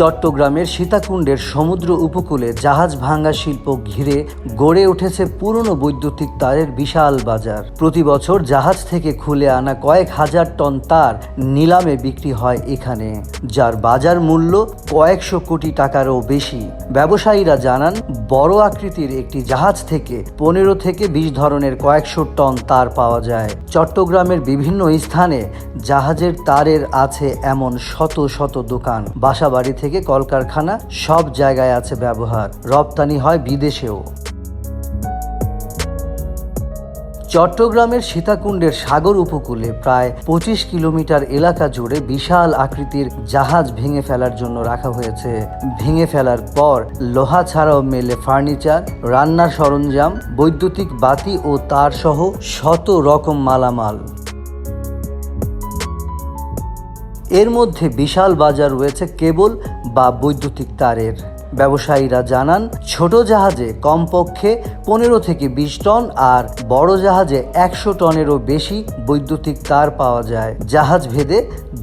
চট্টগ্রামের সীতাকুণ্ডের সমুদ্র উপকূলে জাহাজ ভাঙ্গা শিল্প ঘিরে গড়ে উঠেছে পুরনো বৈদ্যুতিক তারের বিশাল বাজার। প্রতি বছর জাহাজ থেকে খুলে আনা কয়েক হাজার টন তার নিলামে বিক্রি হয় এখানে, যার বাজার মূল্য কয়েকশো কোটি টাকারও বেশি। ব্যবসায়ীরা জানান, বড় আকৃতির একটি জাহাজ থেকে পনেরো থেকে বিশ ধরনের কয়েকশো টন তার পাওয়া যায়। চট্টগ্রামের বিভিন্ন স্থানে জাহাজের তারের আছে এমন শত শত দোকান। বাসাবাড়ি থেকে কলকারখানা সব জায়গায় আছে ব্যবহার। রপ্তানি হয় বিদেশেও। চট্টগ্রামের সীতাকুণ্ডের সাগর উপকূলে প্রায় পঁচিশ কিলোমিটার এলাকা জুড়ে বিশাল আকৃতির জাহাজ ভেঙে ফেলার জন্য রাখা হয়েছে। ভেঙে ফেলার পর লোহা ছাড়াও মেলে ফার্নিচার, রান্নার সরঞ্জাম, বৈদ্যুতিক বাতি ও তার সহ শত রকম মালামাল। এর মধ্যে বিশাল বাজার রয়েছে কেবল বা বৈদ্যুতিক তারের ব্যবসায়ীরা জানান, ছোট জাহাজে কমপক্ষে পনেরো থেকে বিশ টন আর বড় জাহাজে একশো টনেরও বেশি বৈদ্যুতিক তার পাওয়া যায়। জাহাজ ভেদে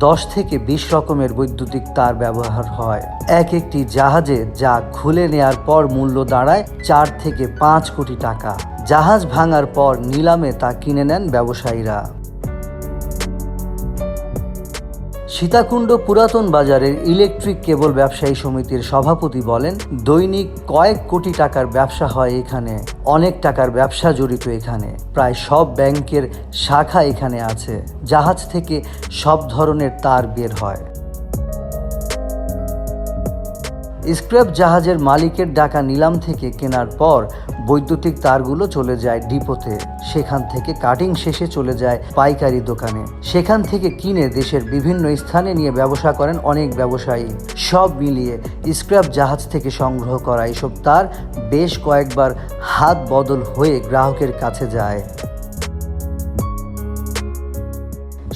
দশ থেকে বিশ রকমের বৈদ্যুতিক তার ব্যবহার হয়। এক একটি জাহাজে যা খুলে নেয়ার পর মূল্য দাঁড়ায় চার থেকে পাঁচ কোটি টাকা। জাহাজ ভাঙার পর নিলামে তা কিনে নেন ব্যবসায়ীরা। সীতাকুণ্ড পুরাতন বাজারের ইলেকট্রিক কেবল ব্যবসায়ী সমিতির সভাপতি বলেন, দৈনিক কয়েক কোটি টাকার ব্যবসা হয় এখানে, অনেক টাকার ব্যবসা জড়িত এখানে, প্রায় সব ব্যাংকের শাখা এখানে আছে, জাহাজ থেকে সব ধরনের তার বের হয়। স্ক্র্যাপ জাহাজের মালিকের ডাকা নিলাম থেকে কেনার পর বৈদ্যুতিক তারগুলো চলে যায় ডিপোতে। সেখান থেকে কাটিং শেষে চলে যায় পাইকারি দোকানে। সেখান থেকে কিনে দেশের বিভিন্ন স্থানে নিয়ে ব্যবসা করেন অনেক ব্যবসায়ী। সব মিলিয়ে স্ক্র্যাপ জাহাজ থেকে সংগ্রহ করা এসব তার বেশ কয়েকবার হাত বদল হয়ে গ্রাহকের কাছে যায়।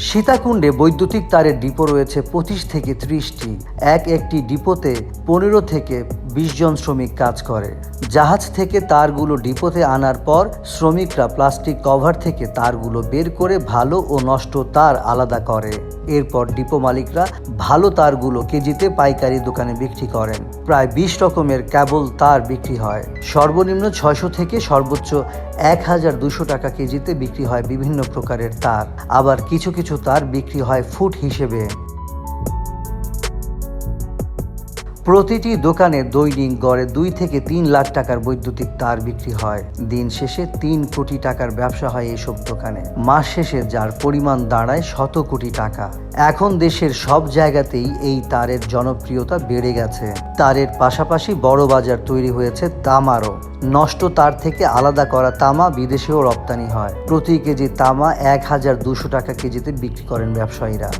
সীতাকুণ্ডে বৈদ্যুতিক তারের ডিপো রয়েছে পঁচিশ থেকে ত্রিশটি। এক একটি ডিপোতে পনেরো থেকে বিশ জন শ্রমিক কাজ করে। জাহাজ থেকে তারগুলো ডিপোতে আনার পর শ্রমিকরা প্লাস্টিক কভার থেকে তারগুলো বের করে ভালো ও নষ্ট তার আলাদা করে। এরপর ডিপো মালিকরা ভালো তারগুলো কেজিতে পাইকারি দোকানে বিক্রি করেন। প্রায় বিশ রকমের কেবল তার বিক্রি হয়। সর্বনিম্ন ছয়শো থেকে সর্বোচ্চ এক হাজার দুশো টাকা কেজিতে বিক্রি হয় বিভিন্ন প্রকারের তার। আবার কিছু কিছু তার বিক্রি হয় ফুট হিসেবে। প্রতিটি দোকানে দৈনিক গড়ে দুই থেকে তিন লাখ টাকার বৈদ্যুতিক তার বিক্রি হয়। দিন শেষে তিন কোটি টাকার ব্যবসা হয় এসব দোকানে। মাস শেষে যার পরিমাণ দাঁড়ায় শত কোটি টাকা। এখন দেশের সব জায়গাতেই এই তারের জনপ্রিয়তা বেড়ে গেছে। তারের পাশাপাশি বড় বাজার তৈরি হয়েছে তামারও। নষ্ট তার থেকে আলাদা করা তামা বিদেশেও রপ্তানি হয়। প্রতি কেজি তামা এক হাজার দুশো টাকা কেজিতে বিক্রি করেন ব্যবসায়ীরা।